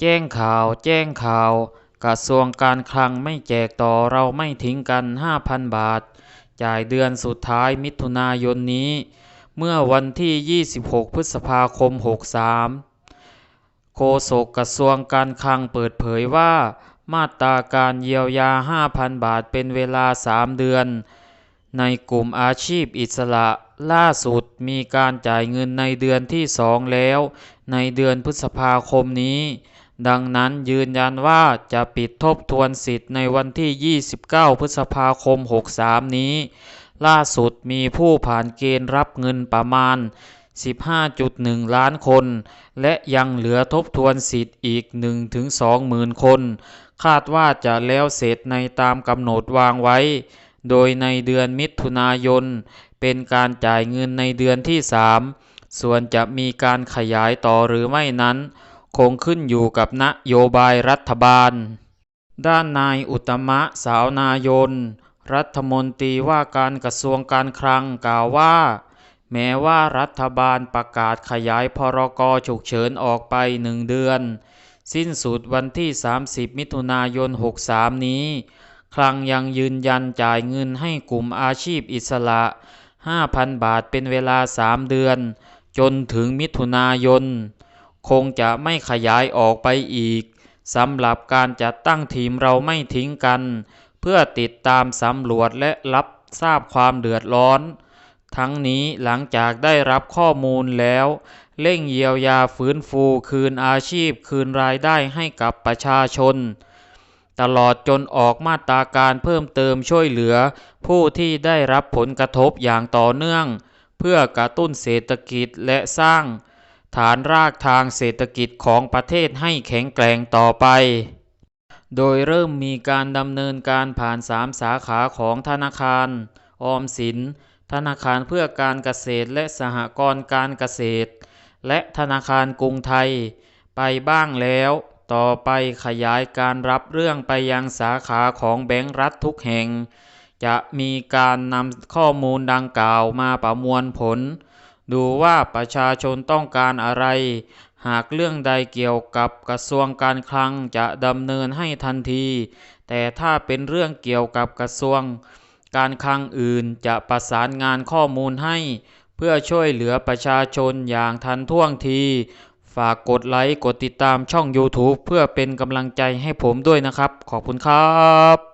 แจ้งข่าว แจ้งข่าว กระทรวงการคลังไม่แจกต่อเราไม่ทิ้งกัน 5,000 บาท จ่ายเดือนสุดท้ายมิถุนายนนี้ เมื่อวันที่ 26 พฤษภาคม 63 โฆษกกระทรวงการคลังเปิดเผยว่า มาตราการเยียวยา 5,000 บาทเป็นเวลา 3 เดือน ในกลุ่มอาชีพอิสระล่าสุดมีการจ่ายเงินในเดือนที่ 2 แล้ว ในเดือนพฤษภาคมนี้ ดังนั้นยืนยันว่าจะปิดทบทวนสิทธิ์ในวันที่ 29 พฤษภาคม 63 นี้ ล่าสุดมีผู้ผ่านเกณฑ์รับเงินประมาณ 15.1 ล้านคน และยังเหลือทบทวนสิทธิ์อีก 1-2 หมื่นคน คาดว่าจะแล้วเสร็จในตามกำหนดวางไว้ โดยในเดือนมิถุนายน เป็นการจ่ายเงินในเดือนที่ 3 ส่วนจะมีการขยายต่อหรือไม่นั้น คงขึ้นอยู่กับนโยบายรัฐบาล ด้านนายอุตมะสาวนายน รัฐมนตรีว่าการกระทรวงการคลังกล่าวว่า แม้ว่ารัฐบาลประกาศขยายพรกฉุกเฉินออกไปหนึ่งเดือน สิ้นสุดวันที่ 30 มิถุนายน 63 นี้ คลังยังยืนยันจ่ายเงินให้กลุ่มอาชีพอิสระ 5,000 บาทเป็นเวลา 3 เดือน จนถึงมิถุนายน คงจะไม่ขยายออกไปอีกสำหรับการจัดตั้งทีมเราไม่ทิ้งกัน เพื่อติดตามสำรวจและรับทราบความเดือดร้อน ทั้งนี้หลังจากได้รับข้อมูลแล้ว เร่งเยียวยาฟื้นฟูคืนอาชีพคืนรายได้ให้กับประชาชน ตลอดจนออกมาตราการเพิ่มเติมช่วยเหลือ ผู้ที่ได้รับผลกระทบอย่างต่อเนื่อง เพื่อกระตุ้นเศรษฐกิจและสร้าง ฐานรากทางเศรษฐกิจของประเทศให้แข็งแกร่งต่อไป โดยเริ่มมีการดำเนินการผ่าน3สาขาของธนาคาร ออมสิน ธนาคารเพื่อการเกษตรและสหกรณ์การเกษตร และธนาคารกรุงไทย ไปบ้างแล้ว ต่อไปขยายการรับเรื่องไปยังสาขาของแบงก์รัฐทุกแห่ง จะมีการนำข้อมูลดังกล่าวมาประมวลผล ดูว่าประชาชนต้องการอะไร หากเรื่องใดเกี่ยวกับกระทรวงการคลังจะดำเนินให้ทันที แต่ถ้าเป็นเรื่องเกี่ยวกับกระทรวง การคลังอื่นจะประสานงานข้อมูลให้ เพื่อช่วยเหลือประชาชนอย่างทันท่วงที ฝากกดไลค์กดติดตามช่อง YouTube เพื่อเป็นกำลังใจให้ผมด้วยนะครับ ขอบคุณครับ